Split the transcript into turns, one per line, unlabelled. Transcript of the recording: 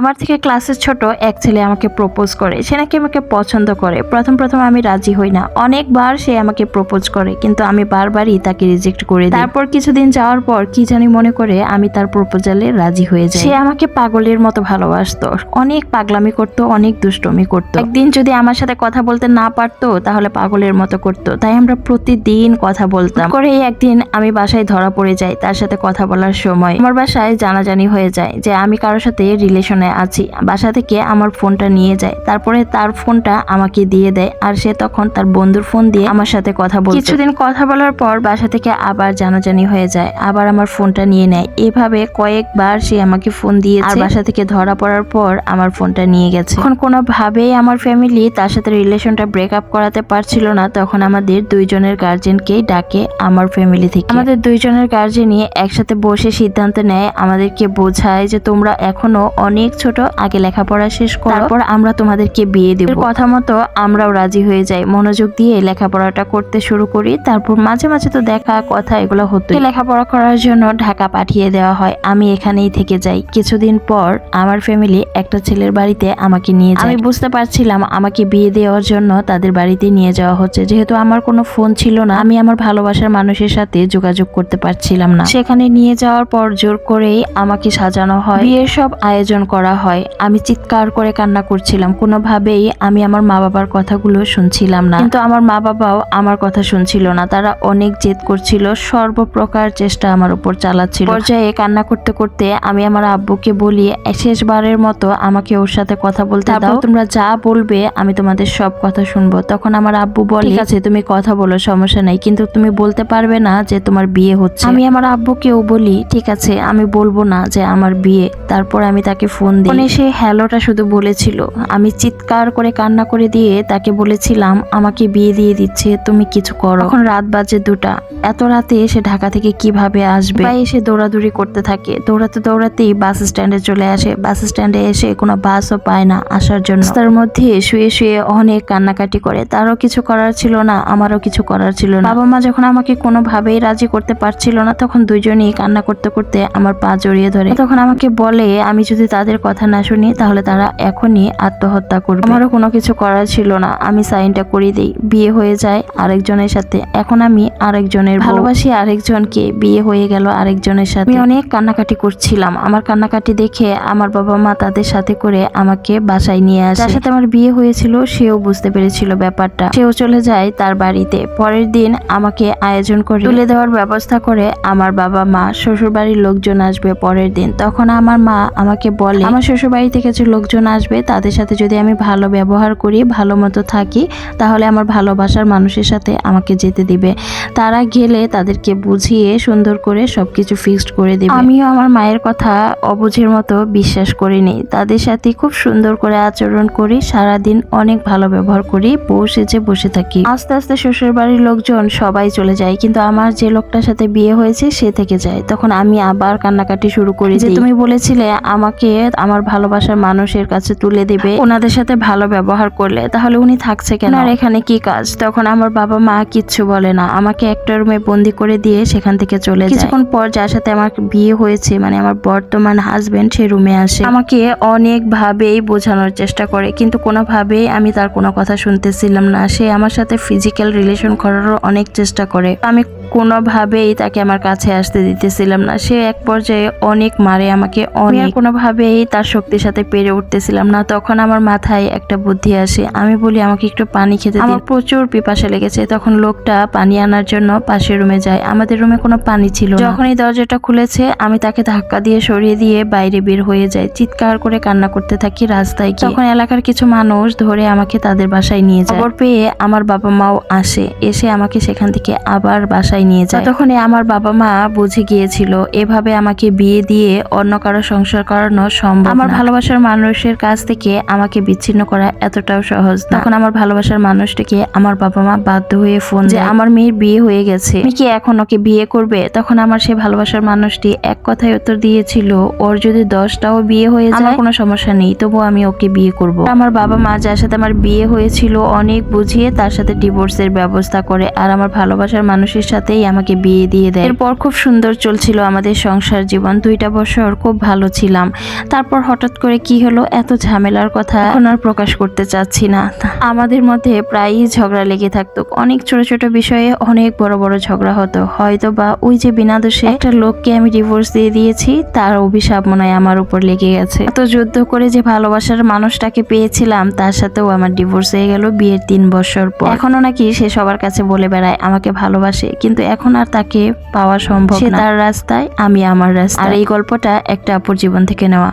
আমার থেকে ক্লাসের ছোট এক ছেলে আমাকে প্রপোজ করে। সে নাকি আমাকে পছন্দ করে। প্রথম প্রথম আমি রাজি হই না। অনেকবার সে আমাকে প্রপোজ করে, কিন্তু আমি বারবারই তাকে রিজেক্ট করে তারপর কিছুদিন যাওয়ার পর কি জানি মনে করে আমি তার প্রপোজালে রাজি হয়ে যাই। সে আমাকে পাগলের মতো ভালোবাসতো। অনেক পাগলামি করতো, অনেক দুষ্টমি করতো। একদিন যদি আমার সাথে কথা বলতে না পারতো, তাহলে পাগলের মতো করতো। তাই আমরা প্রতিদিন কথা বলতাম। করে একদিন আমি বাসায় ধরা পড়ে যাই, তার সাথে কথা বলার সময়। আমার বাসায় জানাজানি হয়ে যায় যে আমি কারোর সাথে রিলেশনে আছি। বাসা থেকে আমার ফোনটা নিয়ে যায়। তারপরে তার ফোনটা আমাকে দিয়ে দেয় আর সে তখন তার বন্ধুর ফোন দিয়ে আমার সাথে কথা বলে কিছুদিন কথা বলার পর বাসা থেকে আবার জানাজানি হয়ে যায়। আবার আমার ফোনটা নিয়ে নেয়। এভাবে কয়েকবার সে আমাকে ফোন দিয়েছে। আর বাসা থেকে ধরা পড়ার পর আমার ফোনটা নিয়ে গেছে। এখন কোনোভাবেই আমার ফ্যামিলি তার সাথে রিলেশনটা ব্রেক আপ করাতে পারছিল না তখন আমাদের দুইজনের গার্জেনকেই ডাকে আমার ফ্যামিলি থেকে। আমাদের দুইজনের গার্জেনই একসাথে বসে সিদ্ধান্ত নেয় আমাদেরকে বোঝায় যে তোমরা এখনও অনেক ছোট আগে লেখাপড়া শেষ করো। তারপর আমরা তোমাদেরকে বিয়ে দেব। কথা মতো আমরাও রাজি হয়ে যাই। মনোযোগ দিয়ে লেখাপড়াটা করতে শুরু করি। তারপর মাঝে মাঝে তো দেখা কথা এগুলো হতো লেখাপড়া করার জন্য ঢাকা পাঠিয়ে দেওয়া হয়। আমি এখানেই থেকে যাই। কিছুদিন পর আমার ফ্যামিলি একটা ছেলের বাড়িতে আমাকে নিয়ে যায়। আমি বুঝতে পারছিলাম আমাকে বিয়ে দেওয়ার জন্য তাদের বাড়িতে নিয়ে যাওয়া হচ্ছে। যেহেতু আমার কোনো ফোন ছিল না আমি আমার ভালোবাসার মানুষের সাথে যোগাযোগ করতে পারছিলাম না। সেখানে নিয়ে যাওয়ার পর জোর করেই আমাকে সাজানো হয়। বিয়ের সব আয়োজন করা হয়। আমি চিৎকার করে কান্না করছিলাম। কোনোভাবেই আমি আমার মা বাবার কথাগুলো শুনছিলাম না। কিন্তু আমার মা বাবাও আমার কথা শুনছিল না। তারা অনেক জেদ করছিল। সর্বপ্রকার চেষ্টা আমার উপর চালাচ্ছিল। পর্যায়ে কান্না করতে করতে আমি আমার আব্বুকে বলি শেষবারের মতো আমাকে ওর সাথে কথা বলতে দাও। তোমরা যা বলবে আমি তোমাদের সব কথা শুনব। তখন আমার আব্বু বলে ঠিক আছে তুমি কথা বলো সমস্যা নাই। কিন্তু তুমি বলতে পারবে না যে তোমার বিয়ে হচ্ছে। আমি আমার আব্বুকেও বলি ঠিক আছে আমি বলব না যে আমার বিয়ে। তারপর আমি তাকে ফোন দিই। ফোনে সে হ্যালোটা শুধু বলেছিল, আমি চিৎকার করে কান্না করে দিয়ে তাকে বলেছিলাম, আমাকে বিয়ে দিয়ে দিচ্ছে, তুমি কিছু করো। এখন রাত বাজে দুটা। এত রাতে এসে ঢাকা থেকে কীভাবে আসবে? বা এসে দৌড়াদৌড়ি করতে থাকে। দৌড়াতে দৌড়াতেই বাস স্ট্যান্ডে চলে আসে। বাস স্ট্যান্ডে এসে কোনো বাসও পায় না আসার জন্য। তার মধ্যে শুয়ে শুয়ে অনেক কান্নাকাটি করে। তারও কিছু করার ছিল না, আমারও কিছু করার ছিল না। বাবা মা যখন আমাকে কোনোভাবেই রাজি করতে পারছিল না, তখন দুজনেই কান্না করতে করতে আমার পা জড়িয়ে ধরে। তখন আমাকে বলে, আমি যদি তাদের কথা না শুনি তাহলে তারা এখনই আত্মহত্যা করবে। আমারও কোনো কিছু করার ছিল না। আমি সাইনটা করে দিই। বিয়ে হয়ে যায় আরেকজনের সাথে। এখন আমি আরেকজনের। ভালোবাসি আরেকজনকে। বিয়ে হয়ে গেল আরেকজনের সাথে। আমি অনেক কান্নাকাটি করছিলাম। আমার কান্নাকাটি দেখে আমার বাবা মা তাদের সাথে করে আমাকে বাসায় নিয়ে আসে। যার সাথে আমার বিয়ে হয়েছিল, সেও বুঝতে পেরেছিল ব্যাপারটা। সেও চলে যায় তার বাড়িতে। পরের দিন আমাকে আয়োজন করে তুলে দেওয়ার ব্যবস্থা করে আমার বাবা মা শ্বশুর বাড়ির লোকজন আসবে পরের দিন। তখন আমার মা আমাকে বলে আমার শ্বশুর বাড়ি থেকে যে লোকজন আসবে তাদের সাথে যদি আমি ভালো ব্যবহার করি ভালো মতো থাকি তাহলে আমার ভালোবাসার মানুষের সাথে আমাকে যেতে দিবে। তারা গেলে তাদেরকে বুঝিয়ে সুন্দর করে সব কিছু ফিক্সড করে দেবে। আমিও আমার মায়ের কথা অবুঝের মতো বিশ্বাস করিনি। তাদের সাথে খুব সুন্দর করে আচরণ করি সারাদিন অনেক ভালো ব্যবহার করি বউ সেজে বসে থাকি। আস্তে আস্তে শ্বশুর বাড়ির লোকজন সবাই চলে যায় কিন্তু আমার যে লোকটার সাথে বিয়ে হয়েছে সে থেকে যায়। তখন আমি আবার কান্নাকাটি শুরু করি যে তুমি বলেছিলে আমাকে আমার ভালোবাসার মানুষের কাছে তুলে দিবে ওনাদের সাথে ভালো ব্যবহার করলে তাহলে উনি থাকছে কেন? আর এখানে কি কাজ? তখন আমার বাবা মা কিচ্ছু বলে না। আমাকে একটা রুমে বন্দি করে দিয়ে সেখান থেকে চলে যায়। কিছুক্ষণ পর যার সাথে আমার বিয়ে হয়েছে মানে আমার বর্তমান হাজবেন্ড সে রুমে আসে। আমাকে অনেক ভাবেই বোঝানোর চেষ্টা করে কিন্তু কোনোভাবেই আমি তার কোনো কথা শুনতেছিলাম না। সে আমার সাথে ফিজিক্যাল রিলেশন করারও অনেক চেষ্টা করে। আমি কোনোভাবেই তাকে আমার কাছে আসতে দিতেছিলাম না। সে এক পর্যায়ে অনেক মারে আমাকে অনেক। কোনোভাবেই তার শক্তির সাথে পেরে উঠতেছিলাম না। তখন আমার মাথায় একটা বুদ্ধি আসে। আমি বলি আমাকে একটু পানি খেতে আমার প্রচুর পিপাসা লেগেছে। তখন লোকটা পানি আনার জন্য পাশের রুমে যায়। আমাদের রুমে কোনো পানি ছিল যখন এই দরজাটা খুলেছে আমি তাকে ধাক্কা দিয়ে সরিয়ে দিয়ে বাইরে বের হয়ে যাই। চিৎকার করে কান্না করতে থাকি রাস্তায় গিয়ে। তখন এলাকার কিছু মানুষ ধরে আমাকে তাদের বাসায় নিয়ে যায়। খবর পেয়ে আমার বাবা মাও আসে। এসে আমাকে সেখান থেকে আবার বাসায় নিয়ে যায়। তখনই আমার বাবা মা বুঝে গিয়েছিল এভাবে আমাকে বিয়ে দিয়ে অন্য কারও সংসার করানো সম্ভব আমার ভালোবাসার মানুষের কাছ থেকে আমাকে বিচ্ছিন্ন করা এতটাও সহজ তখন আমার ভালোবাসার মানুষটিকে আমার বাবা মা বাধ্য হয়ে ফোন যে আমার মেয়ের বিয়ে হয়ে গেছে কি এখন ওকে বিয়ে করবে? তখন আমার সেই ভালোবাসার মানুষটি এক কথায় উত্তর দিয়েছিল ওর যদি দশটাও বিয়ে হয়ে যায় আমার কোনো সমস্যা নেই তবু আমি ওকে বিয়ে করব। আমার বাবা মা যার সাথে আমার বিয়ে হয়েছিল অনেক বুঝিয়ে তার সাথে ডিভোর্সের ব্যবস্থা করে আর আমার ভালোবাসার মানুষের সাথে সাথেই আমাকে বিয়ে দিয়ে দেয়। এরপর খুব সুন্দর চলছিল আমাদের সংসার জীবন। দুইটা বছর খুব ভালো ছিলাম। তারপর হঠাৎ করে কি হলো এত ঝামেলার কথা এখন আর প্রকাশ করতে চাচ্ছি না। আমাদের মধ্যে প্রায়ই ঝগড়া লেগে থাকতো। অনেক ছোট ছোট বিষয়ে অনেক বড় বড় ঝগড়া হতো। হয়তো বা ওই যে বিনা দোষে একটা লোককে আমি ডিভোর্স দিয়ে দিয়েছি, তার অভিশাপ মনে হয় আমার উপর লেগে গেছে। এত যুদ্ধ করে যে ভালোবাসার মানুষটাকে পেয়েছিলাম, তার সাথেও আমার ডিভোর্স হয়ে গেল বিয়ের তিন বছর পর। এখনও নাকি সে সবার কাছে বলে বেড়ায়, আমাকে ভালোবাসে। কিন্তু এখন আর তাকে পাওয়া সম্ভব সে তার রাস্তায় আমি আমার রাস্তা আর এই গল্পটা একটা অপর জীবন থেকে নেওয়া।